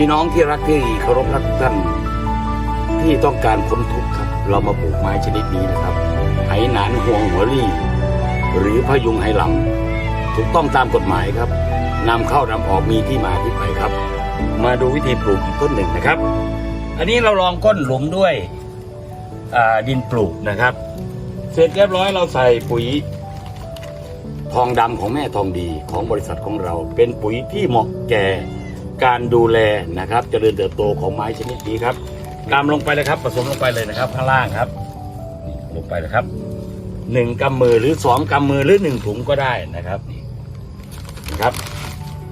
พี่น้องที่รักที่เคารพรักท่านที่ต้องการพ้นทุกข์ครับ เรามาปลูกไม้ชนิดนี้นะครับไหหนานห่วงหัวลี่หรือพยุงไหหลำถูกต้องตามกฎหมายครับนำเข้านำออกมีที่มาที่ไปครับ มาดูวิธีปลูกอีกต้นหนึ่งนะครับ อันนี้เราลองก้นหลุมด้วยดินปลูกนะครับ เสร็จเรียบร้อยเราใส่ปุ๋ยทองดำของแม่ทองดีของบริษัทของเรา เป็นปุ๋ยที่เหมาะแก่ การดูแลนะครับเจริญเติบโตของไม้ชนิดนี้ครับกำลงไปเลยครับ ผสมลงไปเลยนะครับ ข้างล่างครับลงไปเลยครับหนึ่งกำมือหรือสองกำมือหรือหนึ่งถุงก็ได้นะครับนี่นะครับ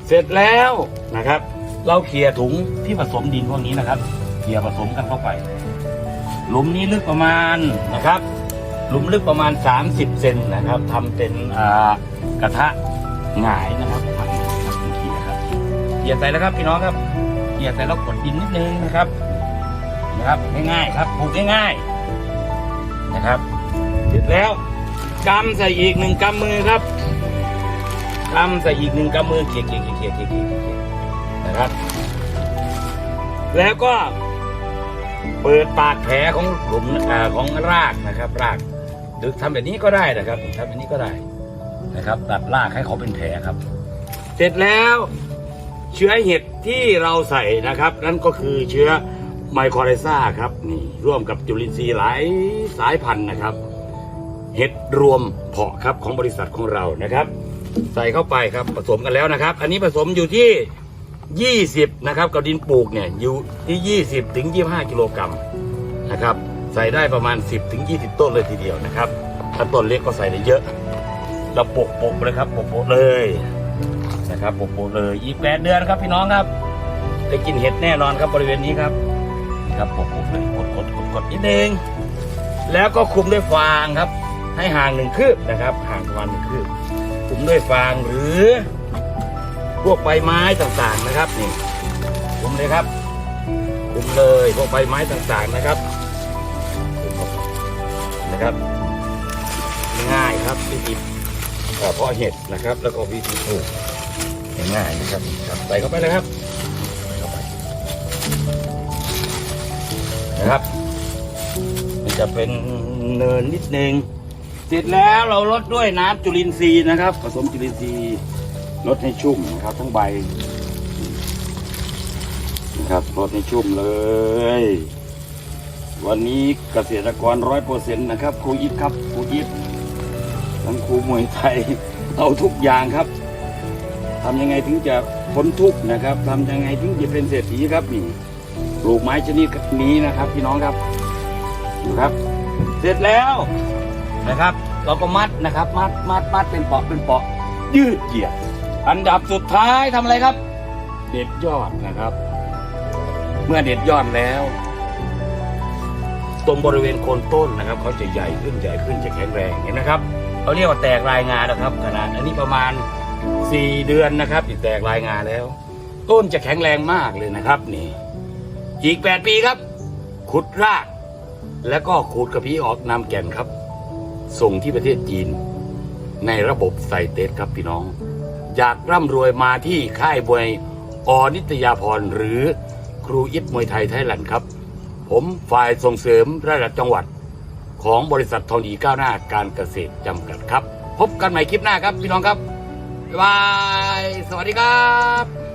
เสร็จแล้วนะครับ เราเคลียถุงที่ผสมดินพวกนี้นะครับเคลียผสมกันเข้าไป หลุมนี้ลึกประมาณนะครับ หลุมลึกประมาณ 30เซนนะครับทำเป็นกระทะหงายนะครับ เขียใส่แล้วครับพี่น้องครับเขียใส่แล้วกดดินนิดนึงนะครับ นะครับง่ายๆครับปลูกง่ายๆนะครับเสร็จแล้วกำใส่อีกหนึ่งกำมือครับกำใส่อีกหนึ่งกำมือเขี่ยเขี่ยเขี่ยเขียเขียเขียเขียนะครับ แล้วก็เปิดปากแผลของหลุมอ่าของรากนะครับ รากหรือทำแบบนี้ก็ได้นะครับทำแบบนี้ก็ได้นะครับ ตัดรากให้เขาเป็นแผลครับ เสร็จแล้ว เชื้อเห็ดที่เราใส่นะครับ นั่นก็คือเชื้อไมโครไรซ่าครับนี่ร่วมกับจุลินทรีย์หลายสายพันธุ์นะครับ เห็ดรวมเพาะครับของบริษัทของเรานะครับ ใส่เข้าไปครับผสมกันแล้วนะครับ อันนี้ผสมอยู่ที่ 20 นะครับกับดินปลูกเนี่ยอยู่ที่ 20 ถึง 25 กิโลกรัมนะครับ ใส่ได้ประมาณ 10 ถึง 20 ต้นเลยทีเดียวนะครับถ้าต้นเล็กก็ใส่ได้เยอะเราปกปกเลยครับปกปกเลย นะครับปกปกเลยอีกแปดเดือนครับพี่น้องครับได้กินเห็ดแน่นอนครับบริเวณนี้ครับครับปกปกเลยกดกดกดกดนิดนึงแล้วก็คุมด้วยฟางครับ ให้ห่างหนึ่งคืบนะครับห่างประมาณหนึ่งคืบคุมด้วยฟางหรือพวกใบไม้ต่างๆนะครับนี่คุมเลยครับคุมเลยพวกใบไม้ต่างๆนะครับคุมเข้าไปนะครับง่ายครับวิธีเอ่เพาะเห็ดนะครับ แล้วก็วิธีปลูก ง่ายนะครับใส่เข้าไปเลยครับใส่เข้าไปนะครับ มันจะเป็นเนินนิดนึงเสร็จแล้วเราลดด้วยน้ำจุลินทรีย์นะครับ ผสมจุลินทรีย์ลดให้ชุ่มนะครับ ทั้งใบนะครับลดให้ชุ่มเลย วันนี้เกษตรกรร้อยเปอร์เซ็นต์นะครับครูยิปครับครูยิปทั้งครูมวยไทยเอาทุกอย่างครับ ทำยังไงถึงจะพ้นทุกข์นะครับทำยังไงถึงจะเป็นเศรษฐีครับนี่ปลูกไม้ชนิดนี้นะครับ พี่น้องครับดูครับ เสร็จแล้วนะครับ เราก็มัดนะครับ มัดมัดมัดเป็นเปาะเป็นเปาะ ยืดเหยียด อันดับสุดท้ายทำอะไรครับ เด็ดยอดนะครับ เมื่อเด็ดยอดแล้วตรงบริเวณโคนต้นนะครับเขาจะใหญ่ขึ้นใหญ่ขึ้นจะแข็งแรงเห็นนะครับเขาเรียกว่าแตกรายงานนะครับขนาดอันนี้ประมาณ 4เดือนนะครับที่แตกรายงานแล้ว ต้นจะแข็งแรงมากเลยนะครับ นี่ อีก8ปีครับ ขุดราก แล้วก็ขูดกระพี้ออกนำแก่นครับ ส่งที่ประเทศจีน ในระบบไซเตสครับพี่น้อง อยากร่ำรวยมาที่ค่ายมวยอนิตยาพรหรือครูอิทมวยไทยไทยแลนด์ครับ ผมฝ่ายส่งเสริมระดับจังหวัดของบริษัททองดีก้าวหน้าการเกษตรจำกัดครับ พบกันใหม่คลิปหน้าครับพี่น้องครับ บาย สวัสดีครับ